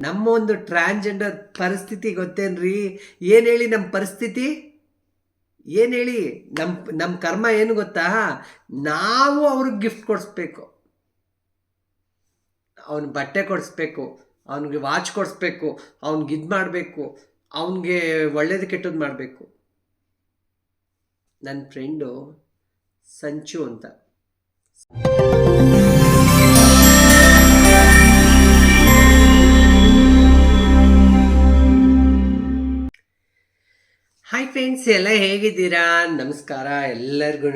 ನಮ್ಮ ಒಂದು ಟ್ರಾನ್ಸ್ಜೆಂಡರ್ ಪರಿಸ್ಥಿತಿ ಗೊತ್ತೇನ್ರಿ? ಏನು ಹೇಳಿ ನಮ್ಮ ಪರಿಸ್ಥಿತಿ? ಏನು ಹೇಳಿ? ನಮ್ಮ ನಮ್ಮ ಕರ್ಮ ಏನು ಗೊತ್ತಾ? ನಾವು ಅವ್ರಿಗೆ ಗಿಫ್ಟ್ ಕೊಡಿಸ್ಬೇಕು. ಅವನ ಬಟ್ಟೆ ಕೊಡಿಸ್ಬೇಕು, ಅವನಿಗೆ ವಾಚ್ ಕೊಡಿಸ್ಬೇಕು, ಅವ್ನಿಗೆ ಇದು ಮಾಡಬೇಕು, ಅವನಿಗೆ ಒಳ್ಳೇದು ಕೆಟ್ಟದ್ದು ಮಾಡಬೇಕು. ನನ್ನ ಫ್ರೆಂಡು ಸಂಚು ಅಂತ. ಹಾಯ್ ಫ್ರೆಂಡ್ಸ್ ಎಲ್ಲ ಹೇಗಿದ್ದೀರಾ? ನಮಸ್ಕಾರ ಎಲ್ಲರಿಗೂ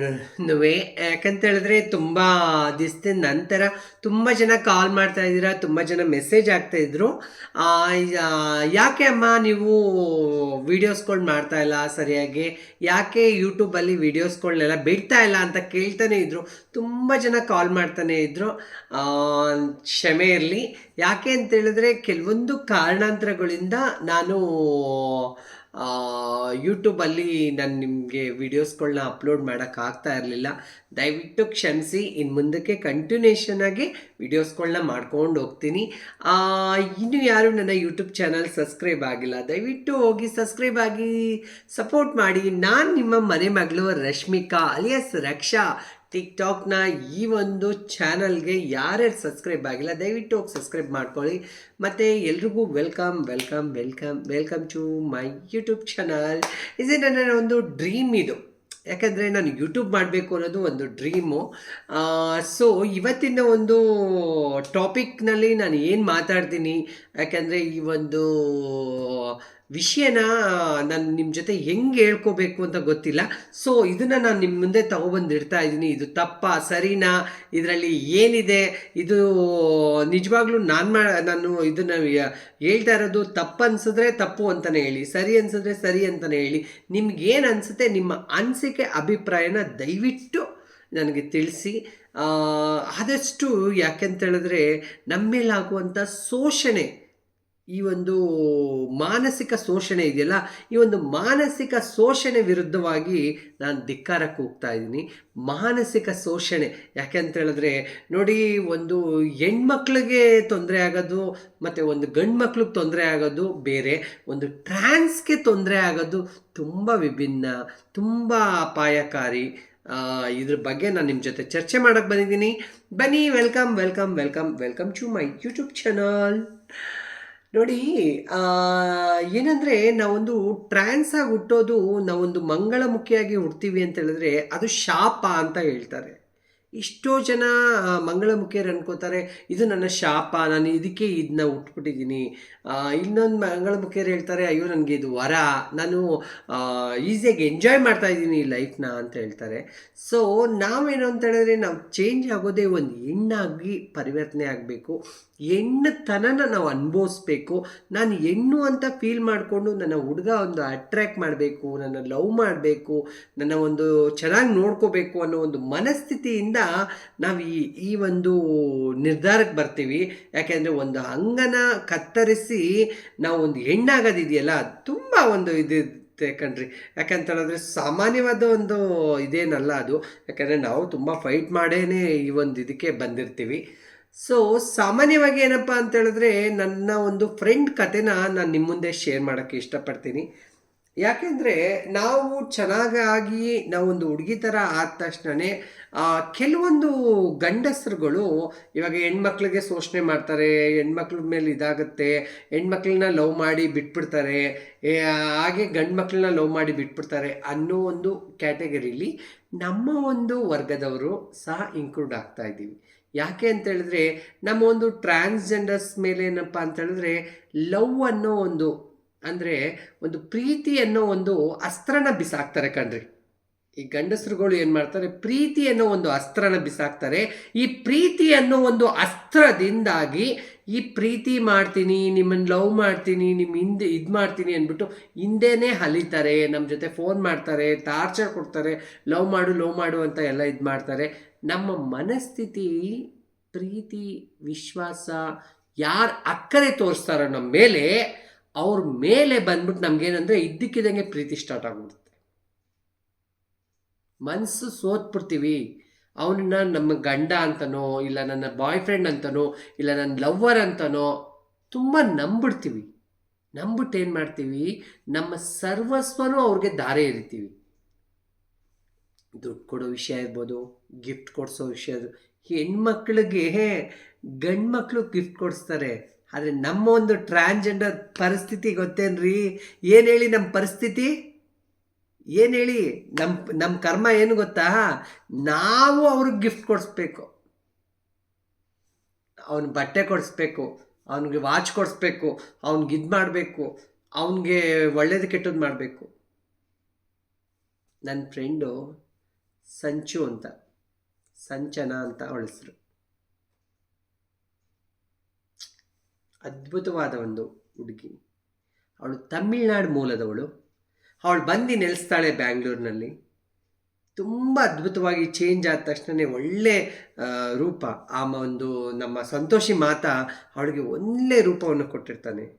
ಯಾಕಂತ ಹೇಳಿದ್ರೆ ತುಂಬ ದಿವಸದ ನಂತರ ತುಂಬ ಜನ ಕಾಲ್ ಮಾಡ್ತಾ ಇದ್ದೀರಾ, ತುಂಬ ಜನ ಮೆಸೇಜ್ ಆಗ್ತಾಯಿದ್ರು ಯಾಕೆ ಅಮ್ಮ ನೀವು ವೀಡಿಯೋಸ್ಗಳು ಮಾಡ್ತಾ ಇಲ್ಲ ಸರಿಯಾಗಿ? ಯಾಕೆ ಯೂಟ್ಯೂಬಲ್ಲಿ ವೀಡಿಯೋಸ್ಗಳನ್ನೆಲ್ಲ ಬಿಡ್ತಾ ಇಲ್ಲ ಅಂತ ಕೇಳ್ತಾನೆ ಇದ್ರು. ತುಂಬ ಜನ ಕಾಲ್ ಮಾಡ್ತಾನೆ ಇದ್ರು. ಕ್ಷಮೆ ಇರಲಿ. ಯಾಕೆ ಅಂತ ಹೇಳಿದ್ರೆ ಕೆಲವೊಂದು ಕಾರಣಾಂತರಗಳಿಂದ ನಾನು ಯೂಟ್ಯೂಬಲ್ಲಿ ನಾನು ನಿಮಗೆ ವೀಡಿಯೋಸ್ಗಳನ್ನ ಅಪ್ಲೋಡ್ ಮಾಡೋಕ್ಕಾಗ್ತಾ ಇರಲಿಲ್ಲ. ದಯವಿಟ್ಟು ಕ್ಷಮಿಸಿ ಇನ್ನು ಮುಂದಕ್ಕೆ ಕಂಟಿನ್ಯೂಷನ್ ಆಗಿ ವೀಡಿಯೋಸ್ಗಳನ್ನ ಮಾಡ್ಕೊಂಡು ಹೋಗ್ತೀನಿ. ಇನ್ನು ಯಾರು ನನ್ನ ಯೂಟ್ಯೂಬ್ ಚಾನಲ್ ಸಬ್ಸ್ಕ್ರೈಬ್ ಆಗಿಲ್ಲ, ದಯವಿಟ್ಟು ಹೋಗಿ ಸಬ್ಸ್ಕ್ರೈಬ್ ಆಗಿ ಸಪೋರ್ಟ್ ಮಾಡಿ. ನಾನು ನಿಮ್ಮ ಮನೆ ಮಗಳು ರಶ್ಮಿಕಾ, ಅಲಿಯಸ್ ರಕ್ಷಾ ಟಿಕ್ಟಾಕ್ನ ಈ ಒಂದು ಚಾನಲ್ಗೆ ಯಾರ್ಯಾರು ಸಬ್ಸ್ಕ್ರೈಬ್ ಆಗಿಲ್ಲ, ದಯವಿಟ್ಟು ಹೋಗಿ ಸಬ್ಸ್ಕ್ರೈಬ್ ಮಾಡ್ಕೊಳ್ಳಿ. ಮತ್ತು ಎಲ್ರಿಗೂ welcome welcome welcome welcome to my YouTube channel. ಇದು ನನ್ನ ಒಂದು ಡ್ರೀಮ್ ಇದು. ಯಾಕಂದರೆ ನಾನು ಯೂಟ್ಯೂಬ್ ಮಾಡಬೇಕು ಅನ್ನೋದು ಒಂದು ಡ್ರೀಮು. ಸೊ ಇವತ್ತಿನ ಒಂದು ಟಾಪಿಕ್ನಲ್ಲಿ ನಾನು ಏನು ಮಾತಾಡ್ತೀನಿ, ಯಾಕೆಂದರೆ ಈ ಒಂದು ವಿಷಯನ ನಾನು ನಿಮ್ಮ ಜೊತೆ ಹೆಂಗೆ ಹೇಳ್ಕೋಬೇಕು ಅಂತ ಗೊತ್ತಿಲ್ಲ. ಸೊ ಇದನ್ನು ನಾನು ನಿಮ್ಮ ಮುಂದೆ ತಗೊಬಂದಿಡ್ತಾ ಇದ್ದೀನಿ ಇದು ತಪ್ಪಾ, ಸರಿನಾ? ಇದರಲ್ಲಿ ಏನಿದೆ? ಇದು ನಿಜವಾಗ್ಲೂ ನಾನು ಮಾ, ನಾನು ಇದನ್ನು ಹೇಳ್ತಾ ಇರೋದು ತಪ್ಪು ಅನ್ಸಿದ್ರೆ ತಪ್ಪು ಅಂತಲೇ ಹೇಳಿ. ಸರಿ ಅನ್ಸಿದ್ರೆ ಸರಿ ಅಂತಲೇ ಹೇಳಿ. ನಿಮ್ಗೇನು ಅನಿಸುತ್ತೆ ನಿಮ್ಮ ಅನಿಸಿಕೆ ಅಭಿಪ್ರಾಯನ ದಯವಿಟ್ಟು ನನಗೆ ತಿಳಿಸಿ. ಆದಷ್ಟು ಯಾಕೆಂತ ಹೇಳಿದ್ರೆ ನಮ್ಮ ಮೇಲಾಗುವಂಥ ಶೋಷಣೆ ಈ ಒಂದು ಮಾನಸಿಕ ಶೋಷಣೆ ಇದೆಯಲ್ಲ, ಈ ಒಂದು ಮಾನಸಿಕ ಶೋಷಣೆ ವಿರುದ್ಧವಾಗಿ ನಾನು ಧಿಕ್ಕಾರಕ್ಕೆ ಹೋಗ್ತಾ ಇದ್ದೀನಿ. ಮಾನಸಿಕ ಶೋಷಣೆ, ಯಾಕೆ ಅಂತ ಹೇಳಿದ್ರೆ, ನೋಡಿ ಒಂದು ಹೆಣ್ಮಕ್ಳಿಗೆ ತೊಂದರೆ ಆಗೋದು, ಮತ್ತು ಒಂದು ಗಂಡು ಮಕ್ಳಿಗೆ ತೊಂದರೆ ಆಗೋದು ಬೇರೆ, ಒಂದು ಟ್ರಾನ್ಸ್ಗೆ ತೊಂದರೆ ಆಗೋದು ತುಂಬ ವಿಭಿನ್ನ, ತುಂಬ ಅಪಾಯಕಾರಿ. ಇದ್ರ ಬಗ್ಗೆ ನಾನು ನಿಮ್ಮ ಜೊತೆ ಚರ್ಚೆ ಮಾಡೋಕ್ಕೆ ಬಂದಿದ್ದೀನಿ. ಬನ್ನಿ, welcome welcome welcome welcome to my YouTube channel. ನೋಡಿ ಏನಂದರೆ ನಾವೊಂದು ಟ್ರಾನ್ಸ್ ಆಗಿ ಹುಟ್ಟೋದು ನಾವೊಂದು ಮಂಗಳಮುಖಿಯಾಗಿ ಹುಡ್ತೀವಿ ಅಂತ ಹೇಳಿದ್ರೆ ಅದು ಶಾಪ ಅಂತ ಹೇಳ್ತಾರೆ. ಎಷ್ಟೋ ಜನ ಮಂಗಳಮುಖಿಯರು ಅನ್ಕೋತಾರೆ, ಇದು ನನ್ನ ಶಾಪ, ನಾನು ಇದಕ್ಕೆ ಇದನ್ನ ಉಟ್ಬಿಟ್ಟಿದ್ದೀನಿ. ಇನ್ನೊಂದು ಮಂಗಳಮುಖಿಯರು ಹೇಳ್ತಾರೆ, ಅಯ್ಯೋ, ನನಗೆ ಇದು ವರ, ನಾನು ಈಸಿಯಾಗಿ ಎಂಜಾಯ್ ಮಾಡ್ತಾ ಇದ್ದೀನಿ ಲೈಫ್ನ ಅಂತ ಹೇಳ್ತಾರೆ. ಸೊ, ನಾವೇನು ಅಂತ ಹೇಳಿದ್ರೆ, ನಾವು ಚೇಂಜ್ ಆಗೋದೇ ಒಂದು ಹೆಣ್ಣಾಗಿ ಪರಿವರ್ತನೆ ಆಗಬೇಕು. ಹೆಣ್ಣುತನನ ನಾವು ಅನುಭವಿಸ್ಬೇಕು. ನಾನು ಹೆಣ್ಣು ಅಂತ ಫೀಲ್ ಮಾಡಿಕೊಂಡು ನನ್ನ ಹುಡುಗ ಒಂದು ಅಟ್ರ್ಯಾಕ್ಟ್ ಮಾಡಬೇಕು, ನನ್ನ ಲವ್ ಮಾಡಬೇಕು, ನನ್ನ ಒಂದು ಚೆನ್ನಾಗಿ ನೋಡ್ಕೋಬೇಕು ಅನ್ನೋ ಒಂದು ಮನಸ್ಥಿತಿಯಿಂದ ನಾವು ಈ ಈ ಒಂದು ನಿರ್ಧಾರಕ್ಕೆ ಬರ್ತೀವಿ. ಯಾಕೆಂದರೆ ಒಂದು ಅಂಗನ ಕತ್ತರಿಸಿ ನಾವು ಒಂದು ಹೆಣ್ಣಾಗೋದಿದೆಯಲ್ಲ, ತುಂಬ ಒಂದು ಇದು ಕಣ್ರಿ. ಯಾಕಂತ ಹೇಳಿದ್ರೆ ಸಾಮಾನ್ಯವಾದ ಒಂದು ಇದೇನಲ್ಲ ಅದು. ಯಾಕಂದರೆ ನಾವು ತುಂಬ ಫೈಟ್ ಮಾಡೇ ಈ ಒಂದು ಇದಕ್ಕೆ ಬಂದಿರ್ತೀವಿ. ಸೊ ಸಾಮಾನ್ಯವಾಗಿ ಏನಪ್ಪ ಅಂತ ಹೇಳಿದ್ರೆ ನನ್ನ ಒಂದು ಫ್ರೆಂಡ್ ಕತೆನ ನಾನು ನಿಮ್ಮ ಮುಂದೆ ಶೇರ್ ಮಾಡೋಕ್ಕೆ ಇಷ್ಟಪಡ್ತೀನಿ. ಯಾಕೆಂದರೆ ನಾವು ಚೆನ್ನಾಗಿ ನಾವೊಂದು ಹುಡುಗಿ ಥರ ಆದ ತಕ್ಷಣವೇ ಕೆಲವೊಂದು ಗಂಡಸರುಗಳು ಇವಾಗ ಹೆಣ್ಮಕ್ಳಿಗೆ ಶೋಷಣೆ ಮಾಡ್ತಾರೆ, ಹೆಣ್ಮಕ್ಳ ಮೇಲೆ ಇದಾಗುತ್ತೆ, ಹೆಣ್ಮಕ್ಳನ್ನ ಲವ್ ಮಾಡಿ ಬಿಟ್ಬಿಡ್ತಾರೆ ಹಾಗೆ ಗಂಡು ಮಕ್ಕಳನ್ನ ಲವ್ ಮಾಡಿ ಬಿಟ್ಬಿಡ್ತಾರೆ ಅನ್ನೋ ಒಂದು ಕ್ಯಾಟಗರಿಲಿ ನಮ್ಮ ಒಂದು ವರ್ಗದವರು ಸಹ ಇನ್ಕ್ಲೂಡ್ ಆಗ್ತಾ ಇದ್ದೀವಿ. ಯಾಕೆ ಅಂತ ಹೇಳಿದ್ರೆ, ನಮ್ಮ ಒಂದು ಟ್ರಾನ್ಸ್ಜೆಂಡರ್ಸ್ ಮೇಲೆ ಏನಪ್ಪ ಅಂತ ಹೇಳಿದ್ರೆ, ಲವ್ ಅನ್ನೋ ಒಂದು ಅಂದರೆ ಒಂದು ಪ್ರೀತಿ ಅನ್ನೋ ಒಂದು ಅಸ್ತ್ರನ ಬಿಸಾಕ್ತಾರೆ ಕಣ್ರಿ. ಈ ಗಂಡಸರುಗಳು ಏನು ಮಾಡ್ತಾರೆ, ಪ್ರೀತಿ ಅನ್ನೋ ಒಂದು ಅಸ್ತ್ರನ ಬಿಸಾಕ್ತಾರೆ. ಈ ಪ್ರೀತಿ ಅನ್ನೋ ಒಂದು ಅಸ್ತ್ರದಿಂದಾಗಿ, ಈ ಪ್ರೀತಿ ಮಾಡ್ತೀನಿ ನಿಮ್ಮನ್ನು ಲವ್ ಮಾಡ್ತೀನಿ ನಿಮ್ಮ ಹಿಂದೆ ಇದು ಮಾಡ್ತೀನಿ ಅಂದ್ಬಿಟ್ಟು ಹಿಂದೆನೇ ಹಲಿತಾರೆ ನಮ್ಮ ಜೊತೆ ಫೋನ್ ಮಾಡ್ತಾರೆ, ಟಾರ್ಚರ್ ಕೊಡ್ತಾರೆ, ಲವ್ ಮಾಡು ಲವ್ ಮಾಡು ಅಂತ ಎಲ್ಲ ಇದು ಮಾಡ್ತಾರೆ. ನಮ್ಮ ಮನಸ್ಥಿತಿ, ಪ್ರೀತಿ, ವಿಶ್ವಾಸ, ಯಾರು ಅಕ್ಕರೆ ತೋರಿಸ್ತಾರೋ ನಮ್ಮ ಮೇಲೆ ಅವ್ರ ಮೇಲೆ ಬಂದ್ಬಿಟ್ಟು ನಮ್ಗೇನಂದ್ರೆ ಇದ್ದಕ್ಕಿದ್ದಂಗೆ ಪ್ರೀತಿ ಸ್ಟಾರ್ಟ್ ಆಗ್ಬಿಡುತ್ತೆ. ಮನಸ್ಸು ಸೋತ್ಬಿಡ್ತೀವಿ. ಅವನನ್ನ ನಮ್ಮ ಗಂಡ ಅಂತನೋ, ಇಲ್ಲ ನನ್ನ ಬಾಯ್ ಫ್ರೆಂಡ್ ಅಂತನೋ, ಇಲ್ಲ ನನ್ನ ಲವ್ವರ್ ಅಂತನೋ, ತುಂಬ ನಂಬಿಡ್ತೀವಿ. ನಂಬಿಟ್ಟು ಏನು ಮಾಡ್ತೀವಿ? ನಮ್ಮ ಸರ್ವಸ್ವನೂ ಅವ್ರಿಗೆ ದಾರೆ ಇರ್ತೀವಿ ದುಡ್ಡು ಕೊಡೋ ವಿಷಯ ಇರ್ಬೋದು ಗಿಫ್ಟ್ ಕೊಡಿಸೋ ವಿಷಯ ಹೆಣ್ಮಕ್ಳಿಗೆ ಗಂಡು ಮಕ್ಕಳು ಗಿಫ್ಟ್ ಕೊಡಿಸ್ತಾರೆ. ಆದರೆ ನಮ್ಮ ಒಂದು ಟ್ರಾನ್ಸ್ಜೆಂಡರ್ ಪರಿಸ್ಥಿತಿ ಗೊತ್ತೇನ್ರಿ? ಏನು ಹೇಳಿ ನಮ್ಮ ಪರಿಸ್ಥಿತಿ? ಏನು ಹೇಳಿ? ನಮ್ಮ ನಮ್ಮ ಕರ್ಮ ಏನು ಗೊತ್ತಾ? ನಾವು ಅವ್ರಿಗೆ ಗಿಫ್ಟ್ ಕೊಡಿಸ್ಬೇಕು. ಅವನ ಬಟ್ಟೆ ಕೊಡಿಸ್ಬೇಕು, ಅವನಿಗೆ ವಾಚ್ ಕೊಡಿಸ್ಬೇಕು, ಅವ್ನಿಗೆ ಇದು ಮಾಡಬೇಕು, ಅವನಿಗೆ ಒಳ್ಳೇದು ಕೆಟ್ಟದ್ದು ಮಾಡಬೇಕು. ನನ್ನ ಫ್ರೆಂಡು ಸಂಚು ಅಂತ, ಸಂಚನ ಅಂತ ಅವಳ ಹೆಸರು. ಅದ್ಭುತವಾದ ಒಂದು ಹುಡುಗಿ. ಅವಳು ತಮಿಳ್ನಾಡು ಮೂಲದವಳು. ಅವಳು ಬಂದು ನೆಲೆಸ್ತಾಳೆ ಬ್ಯಾಂಗ್ಳೂರಿನಲ್ಲಿ. ತುಂಬ ಅದ್ಭುತವಾಗಿ ಚೇಂಜ್ ಆದ ತಕ್ಷಣವೇ ಒಳ್ಳೆ ರೂಪ. ಆ ಒಂದು ನಮ್ಮ ಸಂತೋಷಿ ಮಾತ ಅವಳಿಗೆ ಒಳ್ಳೆ ರೂಪವನ್ನು ಕೊಟ್ಟಿರ್ತಾನೆ.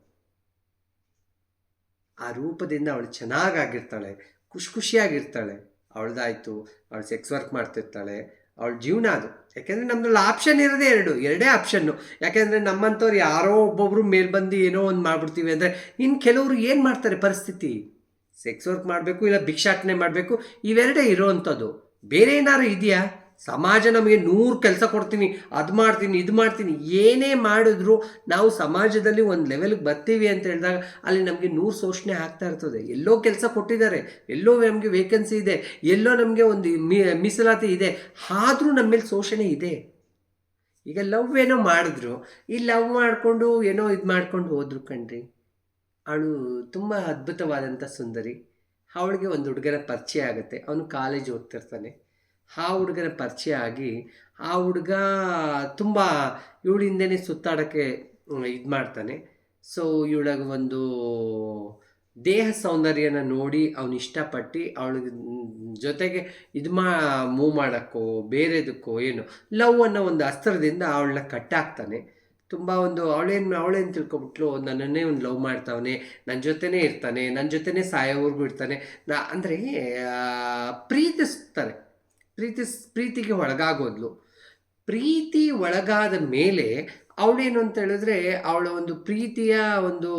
ಆ ರೂಪದಿಂದ ಅವಳು ಚೆನ್ನಾಗಾಗಿರ್ತಾಳೆ. ಖುಷಿ ಖುಷಿಯಾಗಿರ್ತಾಳೆ. ಅವಳದಾಯಿತು. ಅವಳು ಸೆಕ್ಸ್ ವರ್ಕ್ ಮಾಡ್ತಿರ್ತಾಳೆ. ಅವಳ ಜೀವನ ಅದು. ಯಾಕೆಂದರೆ ನಮ್ಮದ್ರಲ್ಲಿ ಆಪ್ಷನ್ ಇರೋದೇ ಎರಡು, ಎರಡೇ ಆಪ್ಷನ್ನು ಯಾಕೆಂದರೆ ನಮ್ಮಂಥವ್ರು ಯಾರೋ ಒಬ್ಬೊಬ್ರು ಮೇಲೆ ಬಂದು ಏನೋ ಒಂದು ಮಾಡ್ಬಿಡ್ತೀವಿ ಅಂದರೆ ಇನ್ನು ಕೆಲವರು ಏನು ಮಾಡ್ತಾರೆ ಪರಿಸ್ಥಿತಿ? ಸೆಕ್ಸ್ ವರ್ಕ್ ಮಾಡಬೇಕು ಇಲ್ಲ ಭಿಕ್ಷಾಟನೆ ಮಾಡಬೇಕು, ಇವೆರಡೇ ಇರೋವಂಥದ್ದು ಬೇರೆ ಏನಾದ್ರು ಇದೆಯಾ? ಸಮಾಜ ನಮಗೆ ನೂರು ಕೆಲಸ ಕೊಡ್ತೀನಿ, ಅದು ಮಾಡ್ತೀನಿ, ಇದು ಮಾಡ್ತೀನಿ, ಏನೇ ಮಾಡಿದ್ರು ನಾವು ಸಮಾಜದಲ್ಲಿ ಒಂದು ಲೆವೆಲ್ಗೆ ಬರ್ತೀವಿ ಅಂತ ಹೇಳಿದಾಗ ಅಲ್ಲಿ ನಮಗೆ ನೂರು ಶೋಷಣೆ ಆಗ್ತಾ ಇರ್ತದೆ. ಎಲ್ಲೋ ಕೆಲಸ ಕೊಟ್ಟಿದ್ದಾರೆ, ಎಲ್ಲೋ ನಮಗೆ ವೇಕೆನ್ಸಿ ಇದೆ, ಎಲ್ಲೋ ನಮಗೆ ಒಂದು ಮೀಸಲಾತಿ ಇದೆ, ಆದರೂ ನಮ್ಮ ಮೇಲೆ ಶೋಷಣೆ ಇದೆ. ಈಗ ಲವ್ ಏನೋ ಮಾಡಿದ್ರು, ಈ ಲವ್ ಮಾಡಿಕೊಂಡು ಏನೋ ಇದು ಮಾಡ್ಕೊಂಡು ಹೋದ್ರು ಕಣ್ರಿ. ಅವಳು ತುಂಬ ಅದ್ಭುತವಾದಂಥ ಸುಂದರಿ. ಅವಳಿಗೆ ಒಂದು ಹುಡುಗನ ಪರಿಚಯ ಆಗುತ್ತೆ, ಅವನು ಕಾಲೇಜ್ ಓದ್ತಿರ್ತಾನೆ ಆ ಹುಡುಗನ ಪರಿಚಯ ಆಗಿ, ಆ ಹುಡುಗ ತುಂಬ ಇವಳ ಹಿಂದೆನೇ ಸುತ್ತಾಡೋಕ್ಕೆ ಇದು ಮಾಡ್ತಾನೆ. ಸೊ ಇವಳಿಗೆ ಒಂದು ದೇಹ ಸೌಂದರ್ಯನ ನೋಡಿ ಅವನು ಇಷ್ಟಪಟ್ಟು ಅವಳಿಗೆ ಜೊತೆಗೆ ಇದು ಮಾ, ಮೂವ್ ಮಾಡೋಕ್ಕೋ, ಬೇರೆದಕ್ಕೋ ಏನು, ಲವ್ ಅನ್ನೋ ಒಂದು ಅಸ್ತ್ರದಿಂದ ಅವಳನ್ನ ಕಟ್ಟಾಕ್ತಾನೆ. ತುಂಬ ಒಂದು ಅವಳೇನು ಅವಳೇನು ತಿಳ್ಕೊಬಿಟ್ಲು, ನನ್ನನ್ನೇ ಒಂದು ಲವ್ ಮಾಡ್ತಾವನೆ ನನ್ನ ಜೊತೆನೇ ಇರ್ತಾನೆ ನನ್ನ ಜೊತೆನೇ ಸಾಯೋವರೆಗೂ ಇರ್ತಾನೆ. ನಾ, ಅಂದರೆ ಪ್ರೀತಿಸ್ತಾರೆ. ಪ್ರೀತಿಸ್ ಪ್ರೀತಿಗೆ ಒಳಗಾಗೋದ್ಲು. ಪ್ರೀತಿ ಒಳಗಾದ ಮೇಲೆ ಅವಳೇನು ಅಂತ ಹೇಳಿದ್ರೆ ಅವಳ ಒಂದು ಪ್ರೀತಿಯ ಒಂದು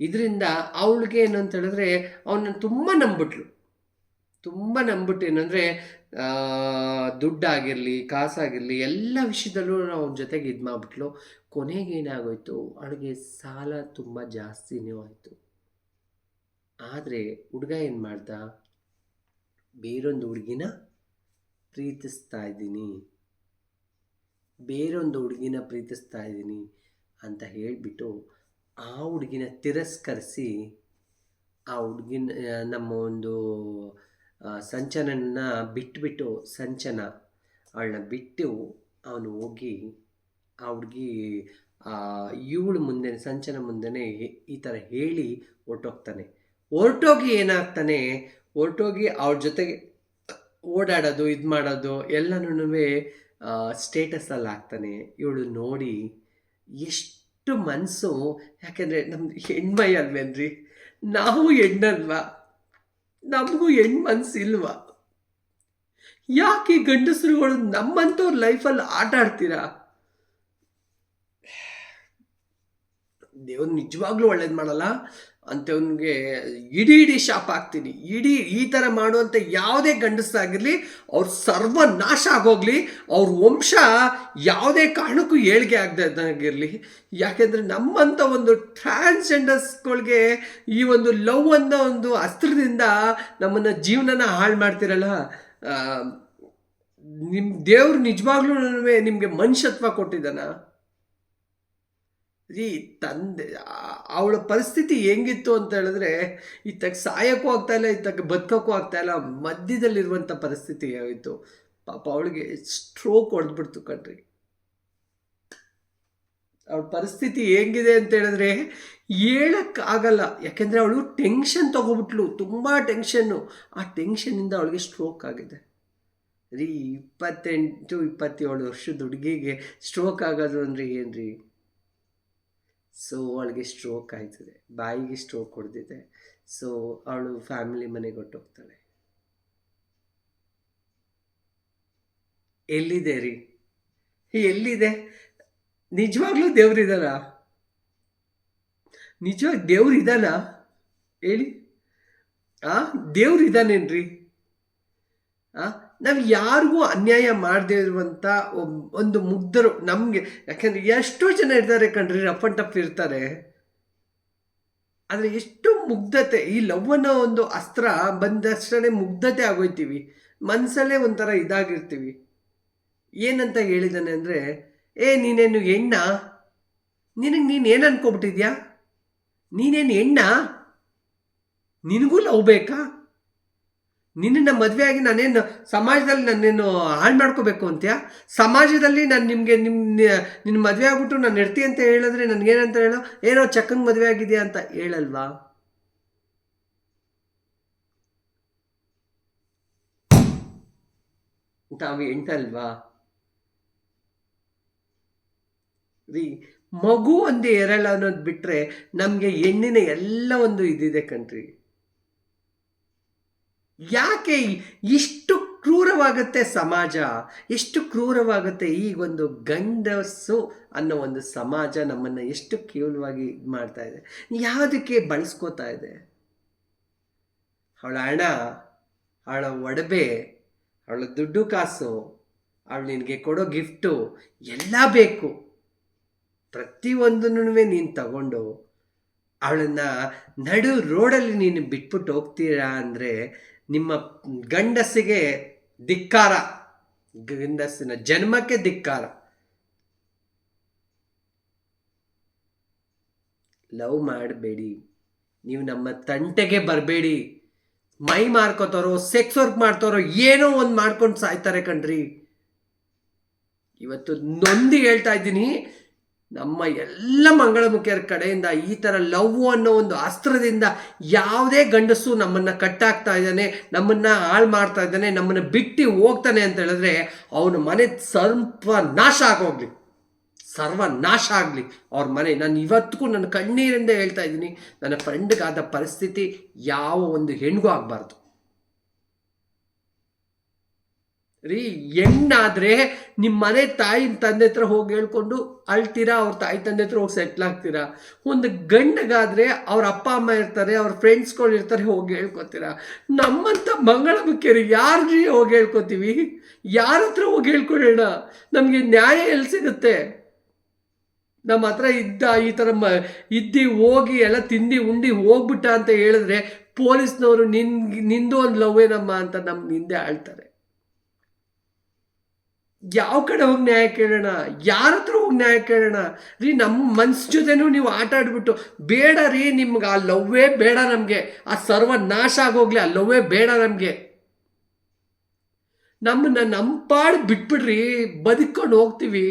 ಇದರಿಂದ ಅವಳಿಗೆ ಏನು ಅಂತ ಹೇಳಿದ್ರೆ ಅವನ ತುಂಬ ನಂಬಿಟ್ಲು. ತುಂಬ ನಂಬಿಟ್ಟು ಏನಂದರೆ ದುಡ್ಡಾಗಿರಲಿ, ಕಾಸಾಗಿರಲಿ, ಎಲ್ಲ ವಿಷಯದಲ್ಲೂ ಅವನ ಜೊತೆಗೆ ಇದು ಮಾಡಿಬಿಟ್ಲು. ಕೊನೆಗೆ ಏನಾಗೋಯ್ತು? ಅವಳಿಗೆ ಸಾಲ ತುಂಬ ಜಾಸ್ತಿನೇ ಆಯಿತು ಆದರೆ ಹುಡುಗ ಏನು ಮಾಡ್ದ? ಬೇರೊಂದು ಹುಡುಗಿನ ಪ್ರೀತಿಸ್ತಾ ಇದ್ದೀನಿ. ಬೇರೊಂದು ಹುಡುಗಿನ ಪ್ರೀತಿಸ್ತಾ ಇದ್ದೀನಿ ಅಂತ ಹೇಳಿಬಿಟ್ಟು ಆ ಹುಡುಗಿನ ತಿರಸ್ಕರಿಸಿ ಆ ಹುಡುಗಿನ, ನಮ್ಮ ಒಂದು ಸಂಚನನ್ನ ಬಿಟ್ಬಿಟ್ಟು, ಸಂಚನ ಅವಳನ್ನ ಬಿಟ್ಟು ಅವನು ಹೋಗಿ ಆ ಹುಡುಗಿ ಇವಳು ಮುಂದೆ, ಸಂಚನ ಮುಂದೆ ಈ ಥರ ಹೇಳಿ ಹೊರಟೋಗ್ತಾನೆ. ಹೊರಟೋಗಿ ಏನಾಗ್ತಾನೆ? ಹೊರಟೋಗಿ ಅವ್ರ ಜೊತೆಗೆ ಓಡಾಡೋದು, ಇದು ಮಾಡೋದು ಎಲ್ಲನೂ ಸ್ಟೇಟಸಲ್ಲಿ ಹಾಕ್ತಾನೆ ಇವಳು ನೋಡಿ ಎಷ್ಟು ಮನಸ್ಸು ಯಾಕೆಂದರೆ ನಮ್ದು ಹೆಣ್ಮೈ ಅಲ್ವೇನ್ರಿ? ನಾವು ಹೆಣ್ಣಲ್ವಾ? ನಮಗೂ ಹೆಣ್ಣು ಮನಸ್ಸು ಇಲ್ವಾ ಯಾಕೆ ಗಂಡಸರುಗಳು ನಮ್ಮಂಥವ್ರ ಲೈಫಲ್ಲಿ ಆಟ ಆಡ್ತೀರಾ? ದೇವ್ರು ನಿಜವಾಗ್ಲೂ ಒಳ್ಳೇದು ಮಾಡಲ್ಲ? ಅಂಥವ್ನಿಗೆ ಇಡೀ ಇಡೀ ಶಾಪ ಹಾಕ್ತೀನಿ. ಇಡೀ ಈ ಥರ ಮಾಡುವಂಥ ಯಾವುದೇ ಗಂಡಸಾಗಿರಲಿ ಅವ್ರ ಸರ್ವನಾಶ ಆಗೋಗ್ಲಿ, ಅವ್ರ ವಂಶ ಯಾವುದೇ ಕಾರಣಕ್ಕೂ ಏಳಿಗೆ ಆಗದಾಗಿರಲಿ. ಯಾಕೆಂದರೆ ನಮ್ಮಂಥ ಒಂದು ಟ್ರಾನ್ಸ್ಜೆಂಡರ್ಸ್ಗಳಿಗೆ ಈ ಒಂದು ಲವ್ ಅನ್ನೋ ಒಂದು ಅಸ್ತ್ರದಿಂದ ನಮ್ಮನ್ನು ಜೀವನನ ಹಾಳು ಮಾಡ್ತಿರಲ್ಲ ನಿಮ್ಮ ದೇವ್ರು ನಿಜವಾಗ್ಲೂ ನಿಮಗೆ ಮನುಷ್ಯತ್ವ ಕೊಟ್ಟಿದ್ದಾನ. ಈ ತಂದೆ ಅವಳ ಪರಿಸ್ಥಿತಿ ಹೆಂಗಿತ್ತು ಅಂತ ಹೇಳಿದ್ರೆ ಇತ್ತಾಗ ಸಾಯೋಕ್ಕೂ ಆಗ್ತಾ ಇಲ್ಲ ಇತ್ತಾಗ ಬದುಕೋಕ್ಕೂ ಆಗ್ತಾ ಇಲ್ಲ ಮಧ್ಯದಲ್ಲಿರುವಂಥ ಪರಿಸ್ಥಿತಿ ಆಯಿತು. ಪಾಪ ಅವಳಿಗೆ ಸ್ಟ್ರೋಕ್ ಹೊಡೆದ್ಬಿಡ್ತು ಕಣ್ರಿ. ಅವಳ ಪರಿಸ್ಥಿತಿ ಹೆಂಗಿದೆ ಅಂತ ಹೇಳಿದ್ರೆ, ಹೇಳಕ್ಕಾಗಲ್ಲ. ಯಾಕೆಂದರೆ ಅವಳು ಟೆನ್ಷನ್ ತಗೋಬಿಟ್ಲು, ತುಂಬ ಟೆನ್ಷನ್ನು ಆ ಟೆನ್ಷನಿಂದ ಅವಳಿಗೆ ಸ್ಟ್ರೋಕ್ ಆಗಿದೆ. ರೀ, ಇಪ್ಪತ್ತೆಂಟು, ಇಪ್ಪತ್ತೇಳು ವರ್ಷದ ಹುಡುಗಿಗೆ ಸ್ಟ್ರೋಕ್ ಆಗೋದು ಅಂದರೆ ಏನ್ರಿ? ಸೊ ಅವಳಿಗೆ ಸ್ಟ್ರೋಕ್ ಆಯ್ತದೆ. ಬಾಯಿಗೆ ಸ್ಟ್ರೋಕ್ ಹೊಡೆದಿದೆ. ಸೊ ಅವಳು ಫ್ಯಾಮಿಲಿ ಮನೆಗೆ ಹೊಟ್ಟೋಗ್ತಾಳೆ ಎಲ್ಲಿದೆ ರೀ? ಎಲ್ಲಿದೆ? ನಿಜವಾಗ್ಲೂ ನಿಜವಾಗಿ ದೇವ್ರು ಇದಾನ ಹೇಳಿ. ಆ, ದೇವ್ರು ಇದಾನೇನ್ರಿ ಆ ನಾವು ಯಾರಿಗೂ ಅನ್ಯಾಯ ಮಾಡದೇ ಇರುವಂಥ ಒಂದು ಮುಗ್ಧರು ನಮಗೆ. ಯಾಕೆಂದರೆ ಎಷ್ಟೋ ಜನ ಇರ್ತಾರೆ ಕಣ್ರಿ, ರಫ್ ಅಂಡ್ ಟಫ್ ಇರ್ತಾರೆ. ಆದರೆ ಎಷ್ಟು ಮುಗ್ಧತೆ, ಈ ಲವ್ ಅನ್ನೋ ಒಂದು ಅಸ್ತ್ರ ಬಂದಷ್ಟೇ ಮುಗ್ಧತೆ ಆಗೋಯ್ತೀವಿ. ಮನಸಲ್ಲೇ ಒಂಥರ ಇದಾಗಿರ್ತೀವಿ. ಏನಂತ ಹೇಳಿದ್ದಾನೆ ಅಂದರೆ, ಏ, ನೀನೇನು ಹೆಣ್ಣ? ನಿನಗೆ ನೀನು ಏನು ಅನ್ಕೊಬಿಟ್ಟಿದ್ಯಾ ನೀನೇನು ಹೆಣ್ಣ? ನಿನಗೂ ಲವ್ ಬೇಕಾ? ನಿನ್ನ ಮದುವೆಯಾಗಿ ನಾನೇನು ಸಮಾಜದಲ್ಲಿ ನಾನೇನು ಹಾಳು ಮಾಡ್ಕೋಬೇಕು ಅಂತೀಯ? ಸಮಾಜದಲ್ಲಿ ನಾನು ನಿಮಗೆ ನಿಮ್ಮ ನಿನ್ನ ಮದುವೆ ಆಗ್ಬಿಟ್ಟು ನಾನು ನೆಡ್ತಿ ಅಂತ ಹೇಳಿದ್ರೆ ನನಗೇನಂತ ಹೇಳೋ? ಏನೋ ಚಕ್ಕಂಗೆ ಮದುವೆ ಆಗಿದೆಯಾ ಅಂತ ಹೇಳಲ್ವಾ? ತಾವು ಎಂಟಲ್ವಾ? ರೀ, ಮಗು ಒಂದು ಎರಳ ಅನ್ನೋದು ಬಿಟ್ಟರೆ ನಮಗೆ ಹೆಣ್ಣಿನ ಎಲ್ಲ ಒಂದು ಇದಿದೆ ಕಣ್ರಿ. ಯಾಕೆ ಇಷ್ಟು ಕ್ರೂರವಾಗುತ್ತೆ ಸಮಾಜ? ಎಷ್ಟು ಕ್ರೂರವಾಗುತ್ತೆ ಈ ಒಂದು ಗಂಡಸು ಅನ್ನೋ ಒಂದು ಸಮಾಜ ನಮ್ಮನ್ನು ಎಷ್ಟು ಕೇವಲವಾಗಿ ಇದು ಮಾಡ್ತಾ ಇದೆ? ಯಾವುದಕ್ಕೆ ಬಳಸ್ಕೋತಾ ಇದೆ? ಅವಳ ಹಣ, ಅವಳ ಒಡವೆ, ಅವಳ ದುಡ್ಡು ಕಾಸು, ಅವಳು ನಿನಗೆ ಕೊಡೋ ಗಿಫ್ಟು, ಎಲ್ಲ ಬೇಕು. ಪ್ರತಿಯೊಂದನ್ನು ನೀನು ತಗೊಂಡು ಅವಳನ್ನು ನಡು ರೋಡಲ್ಲಿ ನೀನು ಬಿಟ್ಬಿಟ್ಟು ಹೋಗ್ತೀರಾ ಅಂದರೆ ನಿಮ್ಮ ಗಂಡಸಿಗೆ ಧಿಕ್ಕಾರ, ಗಂಡಸಿನ ಜನ್ಮಕ್ಕೆ ಧಿಕ್ಕಾರ. ಲವ್ ಮಾಡಬೇಡಿ. ನೀವು ನಮ್ಮ ತಂಟೆಗೆ ಬರಬೇಡಿ. ಮೈ ಮಾರ್ಕೋತಾರೋ, ಸೆಕ್ಸ್ ವರ್ಕ್ ಮಾಡ್ತಾರೋ, ಏನೋ ಒಂದು ಮಾಡ್ಕೊಂಡು ಸಾಯ್ತಾರೆ ಕಣ್ರಿ. ಇವತ್ತು ನೊಂದಿ ಹೇಳ್ತಾ ಇದ್ದೀನಿ ನಮ್ಮ ಎಲ್ಲ ಮಂಗಳಮುಖಿಯರ ಕಡೆಯಿಂದ ಈ ಥರ ಲವ್ ಅನ್ನೋ ಒಂದು ಅಸ್ತ್ರದಿಂದ ಯಾವುದೇ ಗಂಡಸು ನಮ್ಮನ್ನು ಕಟ್ಟಾಗ್ತಾ ಇದ್ದಾನೆ, ನಮ್ಮನ್ನು ಹಾಳು ಮಾಡ್ತಾ ಇದ್ದಾನೆ, ನಮ್ಮನ್ನು ಬಿಟ್ಟು ಹೋಗ್ತಾನೆ ಅಂತ ಹೇಳಿದ್ರೆ ಅವನ ಮನೆ ಸರ್ವ ನಾಶ ಆಗೋಗ್ಲಿ. ಸರ್ವ ನಾಶ ಆಗಲಿ. ಅವ್ರ ಮನೆ, ನಾನು ಇವತ್ತಿಗೂ ನನ್ನ ಕಣ್ಣೀರಿಂದ ಹೇಳ್ತಾ ಇದ್ದೀನಿ, ನನ್ನ ಫ್ರೆಂಡ್ಗಾದ ಪರಿಸ್ಥಿತಿ ಯಾವ ಒಂದು ಹೆಣ್ಗೂ ಆಗಬಾರ್ದು. ರೀ, ಹೆಣ್ಣಾದರೆ ನಿಮ್ಮ ಮನೆ ತಾಯಿ ತಂದೆ ಹತ್ರ ಹೋಗಿ ಹೇಳ್ಕೊಂಡು ಅಳ್ತೀರಾ, ಅವ್ರ ತಾಯಿ ತಂದೆ ಹತ್ರ ಹೋಗಿ ಸೆಟ್ಲ್ ಆಗ್ತೀರಾ? ಒಂದು ಗಂಡಗಾದ್ರೆ ಅವ್ರ ಅಪ್ಪ, ಅಮ್ಮ ಇರ್ತಾರೆ, ಅವ್ರ ಫ್ರೆಂಡ್ಸ್ಗಳು ಇರ್ತಾರೆ, ಹೋಗಿ ಹೇಳ್ಕೊತೀರಾ? ನಮ್ಮಂಥ ಮಂಗಳ ಮುಖ್ಯರು ಯಾರ್ರಿ ಹೋಗಿ ಹೇಳ್ಕೊತೀವಿ? ಯಾರ ಹತ್ರ ಹೋಗಿ ಹೇಳ್ಕೊಳ್ಳೋಣ ನಮಗೆ ನ್ಯಾಯ ಎಲ್ಲಿ ಸಿಗುತ್ತೆ? ನಮ್ಮ ಹತ್ರ ಇದ್ದ ಈ ಥರ ಮ, ಇದ್ದಿ ಹೋಗಿ ಎಲ್ಲ ತಿಂದು ಉಂಡಿ ಹೋಗ್ಬಿಟ್ಟ ಅಂತ ಹೇಳಿದ್ರೆ ಪೊಲೀಸ್ನವರು ನಿನ್ ನಿಂದು ಒಂದು ಲವ್ ಏನಮ್ಮ ಅಂತ ನಮ್ಮ ಹಿಂದೆ ಆಳ್ತಾರೆ ಯಾವ ಕಡೆ ಹೋಗಿ ನ್ಯಾಯ ಕೇಳೋಣ? ಯಾರ ಹತ್ರ ಹೋಗಿ ನ್ಯಾಯ ಕೇಳೋಣ? ರೀ ನಮ್ಮ ಮನ್ಸು ಜೊತೆನೂ ನೀವು ಆಟ ಆಡ್ಬಿಟ್ಟು, ಬೇಡ ರೀ ನಿಮ್ಗೆ ಆ ಲವ್ವೇ ಬೇಡ ನಮಗೆ. ಆ ಸರ್ವ ನಾಶ ಆಗೋಗ್ಲಿ ಆ ಲವ್ವೇ ಬೇಡ ನಮಗೆ. ನಮ್ಮನ್ನ ನಮ್ಮ ಪಾಡು ಬಿಟ್ಬಿಡ್ರಿ ಬದುಕೊಂಡು ಹೋಗ್ತೀವಿ.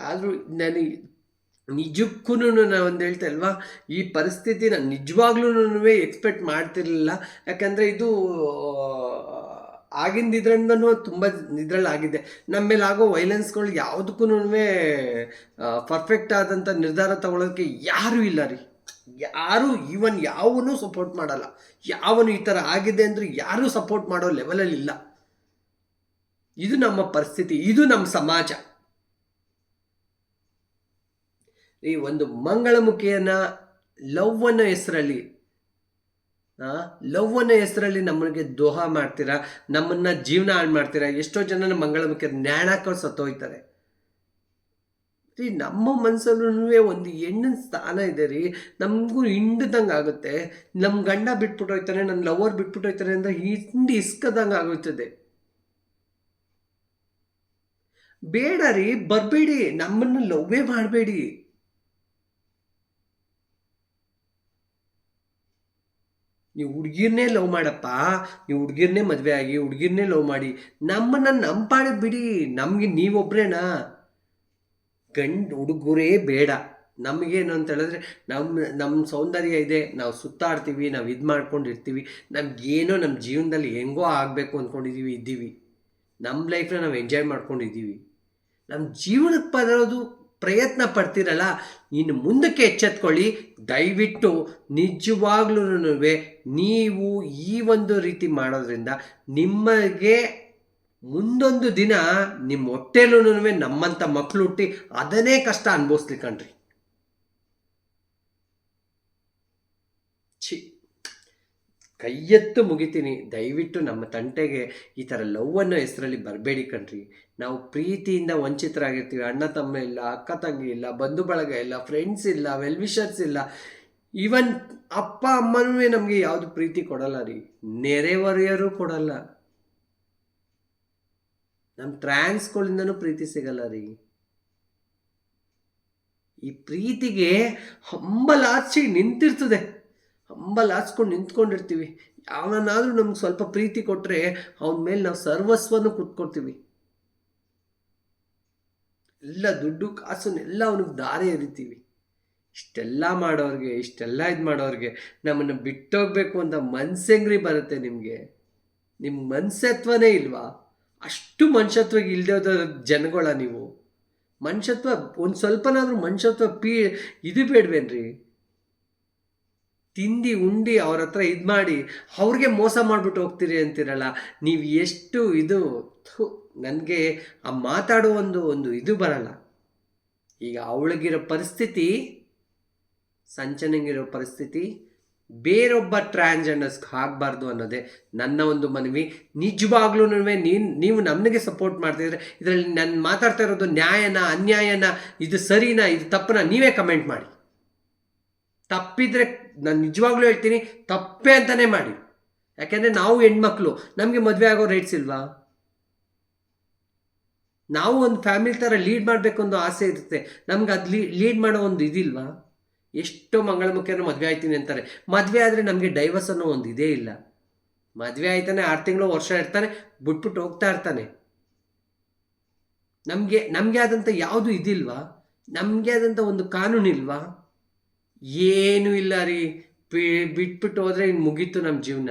ಆದರೂ ನನಗೆ ನಿಜಕ್ಕೂ ನಾನು ಒಂದು ಹೇಳ್ತಾ ಅಲ್ವಾ? ಈ ಪರಿಸ್ಥಿತಿ ನಾನು ನಿಜವಾಗ್ಲೂ ಎಕ್ಸ್ಪೆಕ್ಟ್ ಮಾಡ್ತಿರ್ಲಿಲ್ಲ. ಯಾಕಂದರೆ ಇದು ಆಗಿಂದ ಇದ್ರಿಂದನೂ ತುಂಬ ಇದ್ರಲ್ಲಿ ಆಗಿದೆ. ನಮ್ಮ ಮೇಲೆ ಆಗೋ ವೈಲೆನ್ಸ್ಗಳು ಯಾವುದಕ್ಕೂ ಪರ್ಫೆಕ್ಟ್ ಆದಂಥ ನಿರ್ಧಾರ ತಗೊಳ್ಳೋಕ್ಕೆ ಯಾರೂ ಇಲ್ಲ ರೀ. ಯಾರು ಈವನ್ ಯಾವನು ಸಪೋರ್ಟ್ ಮಾಡಲ್ಲ. ಯಾವನು ಈ ಥರ ಆಗಿದೆ ಅಂದರೆ ಯಾರೂ ಸಪೋರ್ಟ್ ಮಾಡೋ ಲೆವೆಲಲ್ಲಿ ಇಲ್ಲ. ಇದು ನಮ್ಮ ಪರಿಸ್ಥಿತಿ, ಇದು ನಮ್ಮ ಸಮಾಜ. ಈ ಒಂದು ಮಂಗಳಮುಖಿಯನ್ನ ಲವ್ ಅನ್ನೋ ಹೆಸರಲ್ಲಿ ಲವ್ ಅನ್ನೋ ಹೆಸರಲ್ಲಿ ನಮಗೆ ದೋಹ ಮಾಡ್ತೀರಾ? ನಮ್ಮನ್ನ ಜೀವನ ಹಾಳು ಮಾಡ್ತೀರಾ? ಎಷ್ಟೋ ಜನ ಮಂಗಳಮುಖಿಯರು ನ್ಯಾಣಾಕೊಂಡು ಸತ್ತೋಯ್ತಾರೆ ರೀ, ನಮ್ಮ ಮನಸ್ಸಲ್ಲೂ ಒಂದು ಹೆಣ್ಣಿನ ಸ್ಥಾನ ಇದೆ ರೀ. ನಮಗೂ ಹಿಂಡ್ದಂಗೆ ಆಗುತ್ತೆ. ನಮ್ಮ ಗಂಡ ಬಿಟ್ಬಿಟ್ಟು ನನ್ನ ಲವರ್ ಬಿಟ್ಬಿಟ್ಟು ಹೋಗ್ತಾರೆ ಅಂದರೆ ಹಿಂಡಿ ಇಸ್ಕದಂಗೆ ಆಗುತ್ತದೆ. ಬೇಡ ರೀ, ಬರಬೇಡಿ. ನಮ್ಮನ್ನು ಲವ್ವೇ ಮಾಡಬೇಡಿ. ನೀವು ಹುಡುಗಿರ್ನೇ ಲವ್ ಮಾಡಪ್ಪ, ನೀವು ಹುಡುಗಿರ್ನೇ ಮದುವೆ ಆಗಿ, ಹುಡುಗಿರ್ನೇ ಲವ್ ಮಾಡಿ, ನಮ್ಮನ್ನು ನಮ್ಮ ಪಾಡಿ ಬಿಡಿ, ನಮಗೆ ನೀವೊಬ್ರೇನಾ? ಗಂಡು ಹುಡುಗರೇ ಬೇಡ. ನಮಗೇನು ಅಂತ ಹೇಳಿದ್ರೆ ನಮ್ಮ ನಮ್ಮ ಸೌಂದರ್ಯ ಇದೆ, ನಾವು ಸುತ್ತಾಡ್ತೀವಿ, ನಾವು ಇದು ಮಾಡ್ಕೊಂಡಿರ್ತೀವಿ, ನಮಗೇನೋ ನಮ್ಮ ಜೀವನದಲ್ಲಿ ಹೆಂಗೋ ಆಗಬೇಕು ಅಂದ್ಕೊಂಡಿದ್ದೀವಿ ಇದ್ದೀವಿ. ನಮ್ಮ ಲೈಫ್ನ ನಾವು ಎಂಜಾಯ್ ಮಾಡ್ಕೊಂಡಿದ್ದೀವಿ ನಮ್ಮ ಜೀವನಕ್ಕೆ ಬರೋದು ಪ್ರಯತ್ನ ಪಡ್ತೀರಲ್ಲ, ಇನ್ನು ಮುಂದಕ್ಕೆ ಎಚ್ಚೆತ್ಕೊಳ್ಳಿ. ದಯವಿಟ್ಟು ನಿಜವಾಗ್ಲೂ ನೀವು ಈ ಒಂದು ರೀತಿ ಮಾಡೋದ್ರಿಂದ ನಿಮಗೆ ಮುಂದೊಂದು ದಿನ ನಿಮ್ಮ ಹೊಟ್ಟೆಲೂ ನಮ್ಮಂಥ ಮಕ್ಕಳು ಹುಟ್ಟಿ ಅದನ್ನೇ ಕಷ್ಟ ಅನುಭವಿಸ್ಲಿ ಕಣ್ರಿ. ಕೈಯೆತ್ತು ಮುಗಿತೀನಿ. ದಯವಿಟ್ಟು ನಮ್ಮ ತಂಟೆಗೆ ಈ ಥರ ಲವ್ ಅನ್ನೋ ಹೆಸರಲ್ಲಿ ಬರಬೇಡಿ ಕಣ್ರಿ. ನಾವು ಪ್ರೀತಿಯಿಂದ ವಂಚಿತರಾಗಿರ್ತೀವಿ. ಅಣ್ಣ ತಮ್ಮ ಇಲ್ಲ, ಅಕ್ಕ ತಂಗಿ ಇಲ್ಲ, ಬಂಧು ಬಳಗ ಇಲ್ಲ ಫ್ರೆಂಡ್ಸ್ ಇಲ್ಲ ವೆಲ್ ವಿಷರ್ಸ್ ಇಲ್ಲ. ಈವನ್ ಅಪ್ಪ ಅಮ್ಮನೂ ನಮಗೆ ಯಾವುದು ಪ್ರೀತಿ ಕೊಡಲ್ಲ ರೀ. ನೆರೆಹೊರೆಯರು ಕೊಡಲ್ಲ. ನಮ್ಮ ಟ್ರ್ಯಾನ್ಸ್ಗಳಿಂದನೂ ಪ್ರೀತಿ ಸಿಗಲ್ಲ ರೀ. ಈ ಪ್ರೀತಿಗೆ ಹಂಬಲಾಚಿ ನಿಂತಿರ್ತದೆ. ಹಂಬಲಾಚ್ಕೊಂಡು ನಿಂತ್ಕೊಂಡಿರ್ತೀವಿ. ಯಾವನಾದರೂ ನಮ್ಗೆ ಸ್ವಲ್ಪ ಪ್ರೀತಿ ಕೊಟ್ಟರೆ ಅವನ ಮೇಲೆ ನಾವು ಸರ್ವಸ್ವನು ಕುತ್ಕೊಳ್ತೀವಿ. ಎಲ್ಲ ದುಡ್ಡು ಕಾಸನ್ನೆಲ್ಲ ಅವನಿಗೆ ದಾರಿ ಎರಿತೀವಿ. ಇಷ್ಟೆಲ್ಲ ಮಾಡೋರಿಗೆ, ಇಷ್ಟೆಲ್ಲ ಇದು ಮಾಡೋರಿಗೆ, ನಮ್ಮನ್ನು ಬಿಟ್ಟೋಗ್ಬೇಕು ಅಂತ ಮನ್ಸೆಂಗ್ರಿ ಬರುತ್ತೆ ನಿಮಗೆ. ನಿಮ್ಮ ಮನ್ಸತ್ವನೇ ಇಲ್ವಾ? ಅಷ್ಟು ಮನುಷ್ಯತ್ವ ಇಲ್ದೇ ಜನಗಳ ನೀವು. ಮನುಷ್ಯತ್ವ ಒಂದು ಸ್ವಲ್ಪನಾದರೂ ಮನುಷ್ಯತ್ವ ಪೀ ಇದು ಬೇಡವೇನ್ರಿ? ತಿಂದು ಉಂಡಿ ಅವ್ರ ಹತ್ರ ಇದು ಮಾಡಿ ಅವ್ರಿಗೆ ಮೋಸ ಮಾಡಿಬಿಟ್ಟು ಹೋಗ್ತೀರಿ ಅಂತೀರಲ್ಲ, ನೀವು ಎಷ್ಟು ಇದು ನನಗೆ ಆ ಮಾತಾಡೋ ಒಂದು ಒಂದು ಇದು ಬರಲ್ಲ. ಈಗ ಅವಳಿಗಿರೋ ಪರಿಸ್ಥಿತಿ, ಸಂಚನಂಗಿರೋ ಪರಿಸ್ಥಿತಿ, ಬೇರೊಬ್ಬ ಟ್ರಾನ್ಸ್ಜೆಂಡರ್ಸ್ಗೆ ಆಗಬಾರ್ದು ಅನ್ನೋದೇ ನನ್ನ ಒಂದು ಮನವಿ. ನಿಜವಾಗ್ಲೂ ನೀನು, ನೀವು ನಮಗೆ ಸಪೋರ್ಟ್ ಮಾಡ್ತಿದ್ರೆ ಇದರಲ್ಲಿ ನಾನು ಮಾತಾಡ್ತಾ ಇರೋದು ನ್ಯಾಯನ, ಅನ್ಯಾಯನ, ಇದು ಸರಿನಾ, ಇದು ತಪ್ಪನ, ನೀವೇ ಕಮೆಂಟ್ ಮಾಡಿ. ತಪ್ಪಿದ್ರೆ ನಾನು ನಿಜವಾಗ್ಲೂ ಹೇಳ್ತೀನಿ, ತಪ್ಪೇ ಅಂತಲೇ ಮಾಡಿ. ಯಾಕೆಂದರೆ ನಾವು ಹೆಣ್ಮಕ್ಳು, ನಮಗೆ ಮದುವೆ ಆಗೋ ರೈಟ್ಸ್ ಇಲ್ವಾ? ನಾವು ಒಂದು ಫ್ಯಾಮಿಲಿ ಥರ ಲೀಡ್ ಮಾಡಬೇಕು ಅನ್ನೋ ಆಸೆ ಇರುತ್ತೆ. ನಮ್ಗೆ ಅದು ಲೀಡ್ ಮಾಡೋ ಒಂದು ಇದಿಲ್ವಾ? ಎಷ್ಟೋ ಮಂಗಳಮುಖಿಯನ್ನು ಮದುವೆ ಆಯ್ತೀನಿ ಅಂತಾರೆ. ಮದುವೆ ಆದರೆ ನಮಗೆ ಡೈವರ್ಸ್ ಅನ್ನೋ ಒಂದು ಇದೇ ಇಲ್ಲ. ಮದುವೆ ಆಯ್ತಾನೆ, ಆರು ತಿಂಗಳು ವರ್ಷ ಇರ್ತಾನೆ, ಬಿಟ್ಬಿಟ್ಟು ಹೋಗ್ತಾ ಇರ್ತಾನೆ. ನಮಗೆ ನಮಗೆ ಆದಂಥ ಯಾವುದು ಇದಿಲ್ವಾ? ನಮಗೆ ಆದಂಥ ಒಂದು ಕಾನೂನು ಇಲ್ವಾ ಏನೂ ಇಲ್ಲ ರೀ. ಬಿಟ್ಬಿಟ್ಟು ಹೋದರೆ ಇನ್ನು ಮುಗೀತು ನಮ್ಮ ಜೀವನ.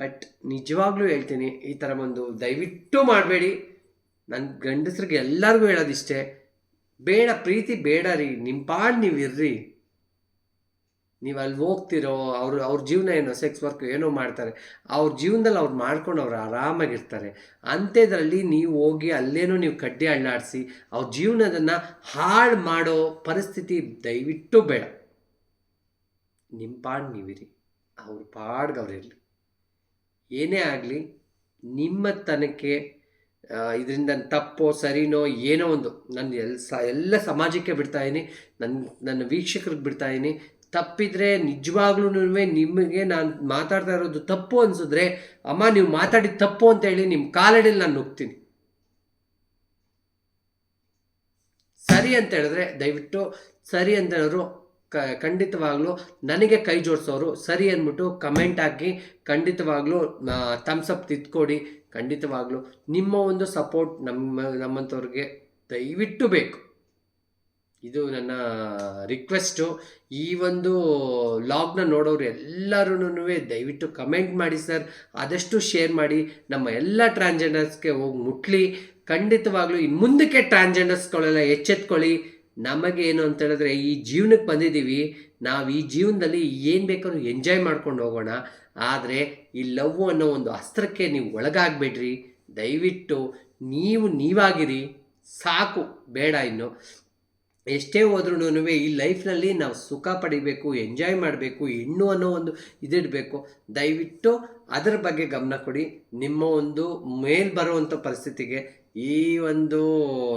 ಬಟ್ ನಿಜವಾಗ್ಲೂ ಹೇಳ್ತೀನಿ, ಈ ಥರ ಒಂದು ದಯವಿಟ್ಟು ಮಾಡಬೇಡಿ. ನನ್ನ ಗಂಡಸ್ರಿಗೆ ಎಲ್ಲರಿಗೂ ಹೇಳೋದಿಷ್ಟೇ, ಬೇಡ, ಪ್ರೀತಿ ಬೇಡ ರೀ. ನಿಮ್ಮ ಪಾಡ್ ನೀವು ಇರ್ರಿ. ನೀವು ಅಲ್ಲಿ ಹೋಗ್ತಿರೋ, ಅವರು, ಅವ್ರ ಜೀವನ ಏನೋ ಸೆಕ್ಸ್ ವರ್ಕ್ ಏನೋ ಮಾಡ್ತಾರೆ, ಅವ್ರ ಜೀವನದಲ್ಲಿ ಅವ್ರು ಮಾಡ್ಕೊಂಡು ಅವ್ರು ಆರಾಮಾಗಿರ್ತಾರೆ. ಅಂಥದ್ರಲ್ಲಿ ನೀವು ಹೋಗಿ ಅಲ್ಲೇನೋ ನೀವು ಕಡ್ಡಿ ಅಳ್ಳಾಡಿಸಿ ಅವ್ರ ಜೀವನದನ್ನು ಹಾಳು ಮಾಡೋ ಪರಿಸ್ಥಿತಿ ದಯವಿಟ್ಟು ಬೇಡ. ನಿಮ್ಮ ಪಾಡ್ ನೀವಿರಿ, ಅವ್ರ ಪಾಡ್ಗೆ ಅವ್ರಿರಲಿ ಏನೇ ಆಗಲಿ ನಿಮ್ಮ ತನಕ್ಕೆ ಇದರಿಂದ ತಪ್ಪೋ, ಸರಿನೋ, ಏನೋ ಒಂದು ನನ್ನ ಎಲ್ಲ ಸ, ಎಲ್ಲ ಸಮಾಜಕ್ಕೆ ಬಿಡ್ತಾಯಿದ್ದೀನಿ ನನ್ನ ನನ್ನ ವೀಕ್ಷಕರಿಗೆ ಬಿಡ್ತಾಯಿನಿ ತಪ್ಪಿದ್ರೆ ನಿಜವಾಗ್ಲೂ ನಿಮಗೆ ನಾನು ಮಾತಾಡ್ತಾ ಇರೋದು ತಪ್ಪು ಅನ್ಸಿದ್ರೆ, ಅಮ್ಮ ನೀವು ಮಾತಾಡಿದ ತಪ್ಪು ಅಂತ ಹೇಳಿ ನಿಮ್ಮ ಕಾಲಡಿಯಲ್ಲಿ ನಾನು ನುಗ್ತೀನಿ ಸರಿ ಅಂತ ಹೇಳಿದ್ರೆ ದಯವಿಟ್ಟು ಸರಿ ಅಂತ ಹೇಳಿದ್ರು, ಕ, ಖಂಡಿತವಾಗ್ಲೂ ನನಗೆ ಕೈ ಜೋಡಿಸೋರು ಸರಿ ಅಂದ್ಬಿಟ್ಟು ಕಮೆಂಟ್ ಹಾಕಿ, ಖಂಡಿತವಾಗ್ಲೂ ಥಮ್ಸಪ್ ತಿದ್ಕೊಡಿ. ಖಂಡಿತವಾಗ್ಲೂ ನಿಮ್ಮ ಒಂದು ಸಪೋರ್ಟ್ ನಮ್ಮ ನಮ್ಮಂಥವ್ರಿಗೆ ದಯವಿಟ್ಟು ಬೇಕು. ಇದು ನನ್ನ ರಿಕ್ವೆಸ್ಟು ಈ ಒಂದು ಲಾಗ್ನ ನೋಡೋರು ಎಲ್ಲರೂ ದಯವಿಟ್ಟು ಕಮೆಂಟ್ ಮಾಡಿ ಸರ್ ಆದಷ್ಟು ಶೇರ್ ಮಾಡಿ. ನಮ್ಮ ಎಲ್ಲ ಟ್ರಾನ್ಜೆಂಡರ್ಸ್ಗೆ ಹೋಗಿ ಮುಟ್ಲಿ. ಖಂಡಿತವಾಗ್ಲೂ ಇನ್ನು ಮುಂದಕ್ಕೆ ಟ್ರಾನ್ಜೆಂಡರ್ಸ್ಗಳೆಲ್ಲ ಎಚ್ಚೆತ್ಕೊಳ್ಳಿ. ನಮಗೆ ಏನು ಅಂತ ಹೇಳಿದ್ರೆ ಈ ಜೀವನಕ್ಕೆ ಬಂದಿದ್ದೀವಿ. ನಾವು ಈ ಜೀವನದಲ್ಲಿ ಏನು ಬೇಕಾದ್ರೂ ಎಂಜಾಯ್ ಮಾಡ್ಕೊಂಡು ಹೋಗೋಣ. ಆದರೆ ಈ ಲವ್ ಅನ್ನೋ ಒಂದು ಅಸ್ತ್ರಕ್ಕೆ ನೀವು ಒಳಗಾಗಬೇಡ್ರಿ. ದಯವಿಟ್ಟು ನೀವು ನೀವಾಗಿರಿ. ಸಾಕು. ಬೇಡ ಇನ್ನು. ಎಷ್ಟೇ ಹೋದ್ರೂ ಈ ಲೈಫ್ನಲ್ಲಿ ನಾವು ಸುಖ ಪಡಿಬೇಕು, ಎಂಜಾಯ್ ಮಾಡಬೇಕು, ಹೆಣ್ಣು ಅನ್ನೋ ಒಂದು ಇದಿಡಬೇಕು, ದಯವಿಟ್ಟು ಅದರ ಬಗ್ಗೆ ಗಮನ ಕೊಡಿ. ನಿಮ್ಮ ಒಂದು ಮೇಲ್ ಬರುವಂಥ ಪರಿಸ್ಥಿತಿಗೆ ಈ ಒಂದು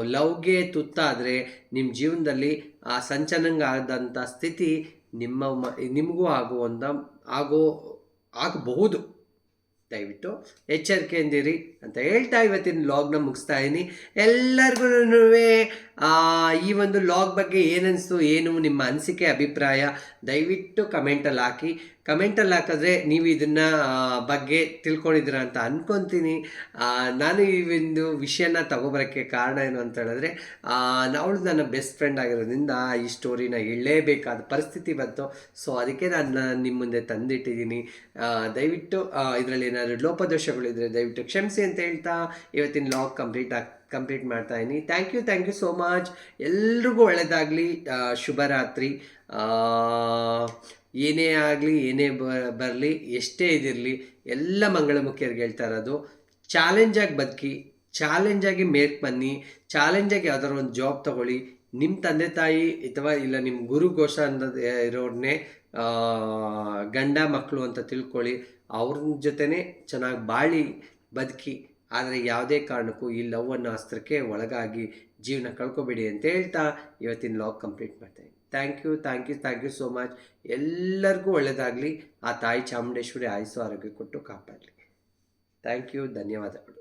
ಲವ್ಗೆ ತುತ್ತಾದರೆ ನಿಮ್ಮ ಜೀವನದಲ್ಲಿ ಆ ಸಂಚನಂಗಾದಂಥ ಸ್ಥಿತಿ ನಿಮ್ಮ ನಿಮಗೂ ಆಗುವಂಥ, ಆಗೋ, ಆಗಬಹುದು. ದಯವಿಟ್ಟು ಎಚ್ಚರಿಕೆಯಿಂದಿರಿ ಅಂತ ಹೇಳ್ತಾ ಇವತ್ತಿನ ಲಾಗ್ನ ಮುಗಿಸ್ತಾ ಇದ್ದೀನಿ ಎಲ್ಲರಿಗೂ ಈ ಒಂದು ಲಾಗ್ ಬಗ್ಗೆ ಏನನ್ನಿಸ್ತು ಏನು ನಿಮ್ಮ ಅನಿಸಿಕೆ, ಅಭಿಪ್ರಾಯ, ದಯವಿಟ್ಟು ಕಮೆಂಟಲ್ಲಿ ಹಾಕಿ. ಕಮೆಂಟಲ್ಲಿ ಹಾಕಿದ್ರೆ ನೀವು ಇದನ್ನು ಬಗ್ಗೆ ತಿಳ್ಕೊಂಡಿದ್ದೀರಾ ಅಂತ ಅಂದ್ಕೊತೀನಿ ನಾನು ಈ ಒಂದು ವಿಷಯನ ತಗೊಬರೋಕ್ಕೆ ಕಾರಣ ಏನು ಅಂತ ಹೇಳಿದ್ರೆ ಅವಳು ನನ್ನ ಬೆಸ್ಟ್ ಫ್ರೆಂಡ್ ಆಗಿರೋದ್ರಿಂದ ಈ ಸ್ಟೋರಿನ ಹೇಳಲೇಬೇಕಾದ ಪರಿಸ್ಥಿತಿ ಬಂತು. ಸೊ ಅದಕ್ಕೆ ನಾನು ನಿಮ್ಮ ಮುಂದೆ ತಂದಿಟ್ಟಿದ್ದೀನಿ. ದಯವಿಟ್ಟು ಇದರಲ್ಲಿ ಏನಾದರೂ ಲೋಪದೋಷಗಳಿದ್ರೆ ದಯವಿಟ್ಟು ಕ್ಷಮಿಸಿ ಅಂತ ಹೇಳ್ತಾ, ಇವತ್ತಿನ ಲಾಗ್ ಕಂಪ್ಲೀಟ್ ಆಗಿ ಕಂಪ್ಲೀಟ್ ಮಾಡ್ತಾ ಇದ್ದೀನಿ. Thank you thank you so much ಎಲ್ರಿಗೂ ಒಳ್ಳೆಯದಾಗಲಿ ಶುಭರಾತ್ರಿ. ಏನೇ ಆಗಲಿ, ಏನೇ ಬರಲಿ, ಎಷ್ಟೇ ಇದಿರಲಿ, ಎಲ್ಲ ಮಂಗಳಮುಖಿಯರಿಗೆ ಹೇಳ್ತಾ ಇರೋದು ಚಾಲೆಂಜಾಗಿ ಬದುಕಿ ಚಾಲೆಂಜಾಗಿ ಮೇಕ್ ಬನ್ನಿ ಚಾಲೆಂಜಾಗಿ ಯಾವ್ದಾದ್ರು ಒಂದು ಜಾಬ್ ತಗೊಳ್ಳಿ ನಿಮ್ಮ ತಂದೆ ತಾಯಿ ಅಥವಾ ಇಲ್ಲ ನಿಮ್ಮ ಗುರು ಘೋಷ ಅನ್ನೋದು ಇರೋರನ್ನೇ ಗಂಡ ಮಕ್ಕಳು ಅಂತ ತಿಳ್ಕೊಳ್ಳಿ ಅವ್ರ ಜೊತೆನೇ ಚೆನ್ನಾಗಿ ಬಾಳಿ ಬದುಕಿ, ಆದರೆ ಯಾವುದೇ ಕಾರಣಕ್ಕೂ ಈ ಲವ್ ಅನ್ನೋ ಅಸ್ತ್ರಕ್ಕೆ ಒಳಗಾಗಿ ಜೀವನ ಕಳ್ಕೊಬೇಡಿ ಅಂತ ಹೇಳ್ತಾ ಇವತ್ತಿನ ಲಾಗ್ ಕಂಪ್ಲೀಟ್ ಮಾಡ್ತೀನಿ thank you thank you thank you so much ಎಲ್ಲರಿಗೂ ಒಳ್ಳೆಯದಾಗಲಿ ಆ ತಾಯಿ ಚಾಮುಂಡೇಶ್ವರಿ ಆಯುಸ್ಸು ಆರೋಗ್ಯ ಕೊಟ್ಟು ಕಾಪಾಡಲಿ. ಥ್ಯಾಂಕ್ ಯು ಧನ್ಯವಾದಗಳು.